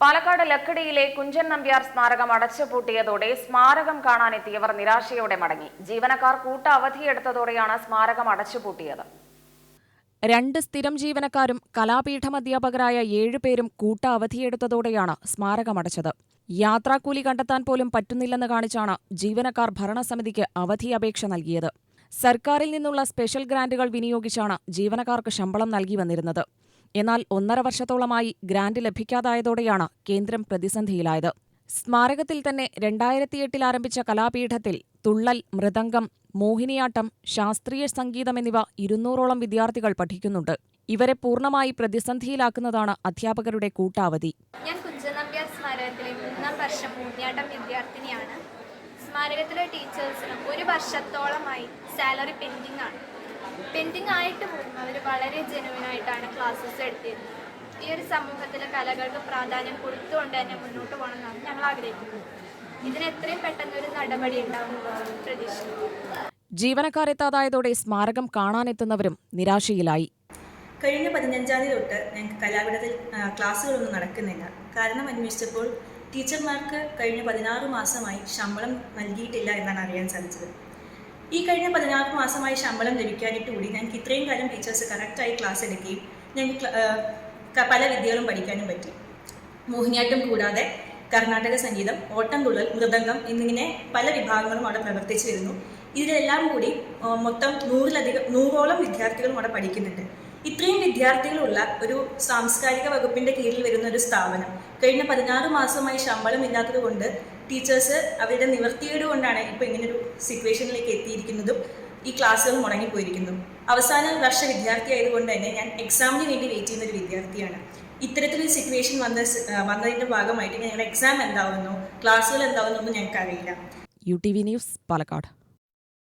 പാലക്കാട് ലക്കിടിയിലെ കുഞ്ചൻ നമ്പ്യാർ സ്മാരകം അടച്ചുപൂട്ടിയതോടെ സ്മാരകം കാണാനെത്തിയവർ നിരാശയോടെ മടങ്ങി. ജീവനക്കാർ കൂട്ട അവധിയെടുത്തതോടെയാണ് സ്മാരകം അടച്ചുപൂട്ടിയത്. രണ്ട് സ്ഥിരം ജീവനക്കാരും കലാപീഠം അധ്യാപകരായ ഏഴുപേരും കൂട്ട അവധിയെടുത്തതോടെയാണ് സ്മാരകമടച്ചത് യാത്രാക്കൂലി കണ്ടെത്താൻ പോലും പറ്റുന്നില്ലെന്ന് കാണിച്ചാണ് ജീവനക്കാർ ഭരണസമിതിക്ക് അവധി അപേക്ഷ നൽകിയത്. സർക്കാരിൽ നിന്നുള്ള സ്പെഷ്യൽ ഗ്രാന്റുകൾ വിനിയോഗിച്ചാണ് ജീവനക്കാർക്ക് ശമ്പളം നൽകി വന്നിരുന്നത്. എന്നാൽ ഒന്നര വർഷത്തോളമായി ഗ്രാന്റ് ലഭിക്കാതായതോടെയാണ് കേന്ദ്രം പ്രതിസന്ധിയിലായത്. സ്മാരകത്തിൽ തന്നെ രണ്ടായിരത്തിയെട്ടിൽ ആരംഭിച്ച കലാപീഠത്തിൽ തുള്ളൽ മൃദംഗം മോഹിനിയാട്ടം ശാസ്ത്രീയ സംഗീതം എന്നിവ ഇരുന്നൂറോളം വിദ്യാർത്ഥികൾ പഠിക്കുന്നുണ്ട്. ഇവരെ പൂർണമായി പ്രതിസന്ധിയിലാക്കുന്നതാണ് അധ്യാപകരുടെ കൂട്ടാവധി. ഞാൻ കുഞ്ചനമ്പ്യാർ സ്മാരകത്തിലെ മൂന്നാം വർഷം മോഹിനിയാട്ടം വിദ്യാർത്ഥിനിയാണ്. സ്മാരകത്തിലെ ടീച്ചേഴ്സിനും ഒരു വർഷത്തോളമായി സാലറി പെൻഡിംഗ് ആണ് പെൻഡിങ് ആയിട്ട് പോകുന്നു അവർ വളരെ ജെനുവിനായിട്ടാണ് ക്ലാസ്സസ് എടുത്തിരുന്നത്. ഈ ഒരു സമൂഹത്തിലെ കലകൾക്ക് പ്രാധാന്യം കൊടുത്തുകൊണ്ട് തന്നെ മുന്നോട്ട് പോകണം പോകണമെന്നാണ് ഞങ്ങൾ ആഗ്രഹിക്കുന്നത്. ഇതിന് എത്രയും പെട്ടെന്ന് ഒരു നടപടി ഉണ്ടാകുമെന്ന് പ്രതീക്ഷിക്കുന്നു. ജീവനക്കാരെത്താതായതോടെ സ്മാരകം കാണാനെത്തുന്നവരും നിരാശയിലായി. കഴിഞ്ഞ പതിനഞ്ചാം തീയതി തൊട്ട് ഞങ്ങൾക്ക് കലാപീഠത്തിൽ ആ, ക്ലാസ്സുകളൊന്നും നടക്കുന്നില്ല. കാരണം അന്വേഷിച്ചപ്പോൾ ടീച്ചർമാർക്ക് കഴിഞ്ഞ പതിനാറ് മാസമായി ശമ്പളം നൽകിയിട്ടില്ല എന്നാണ് അറിയാൻ സാധിച്ചത്. ഈ കഴിഞ്ഞ പതിനാറ് മാസമായി ശമ്പളം ലഭിക്കാനായിട്ട് കൂടി ഞങ്ങൾക്ക് ഇത്രയും കാലം ടീച്ചേഴ്സ് കറക്റ്റായി ക്ലാസ് എടുക്കുകയും ഞങ്ങൾക്ക് പല വിദ്യകളും പഠിക്കാനും പറ്റി. മോഹിനിയാട്ടം കൂടാതെ കർണാടക സംഗീതം ഓട്ടം തുള്ളൽ മൃദംഗം എന്നിങ്ങനെ പല വിഭാഗങ്ങളും അവിടെ പ്രവർത്തിച്ചു വരുന്നു. ഇതിലെല്ലാം കൂടി മൊത്തം നൂറിലധികം നൂറോളം വിദ്യാർത്ഥികളും അവിടെ പഠിക്കുന്നുണ്ട്. ഇത്രയും വിദ്യാർത്ഥികളുള്ള ഒരു സാംസ്കാരിക വകുപ്പിന്റെ കീഴിൽ വരുന്ന ഒരു സ്ഥാപനം. കഴിഞ്ഞ പതിനാറ് മാസമായി ശമ്പളം ഇല്ലാത്തത് കൊണ്ട് ടീച്ചേഴ്സ് അവരുടെ നിവർത്തിയേട് കൊണ്ടാണ് ഇങ്ങനെ ഒരു സിറ്റുവേഷനിലേക്ക് എത്തിയിരിക്കുന്നതും ഈ ക്ലാസ്സുകൾ മുടങ്ങിപ്പോയിരിക്കുന്നു അവസാന വർഷ വിദ്യാർത്ഥി ആയതുകൊണ്ട് തന്നെ ഞാൻ എക്സാമിന് വേണ്ടി വെയിറ്റ് ചെയ്യുന്ന ഒരു വിദ്യാർത്ഥിയാണ്. ഇത്തരത്തിലൊരു സിറ്റുവേഷൻ വന്ന വന്നതിന്റെ ഭാഗമായിട്ട് ഞങ്ങളുടെ എക്സാം എന്താവുന്നു? ക്ലാസ്സുകൾ എന്താവുന്നു ഒന്നും ഞങ്ങൾക്ക് അറിയില്ല U T V news Palakkad.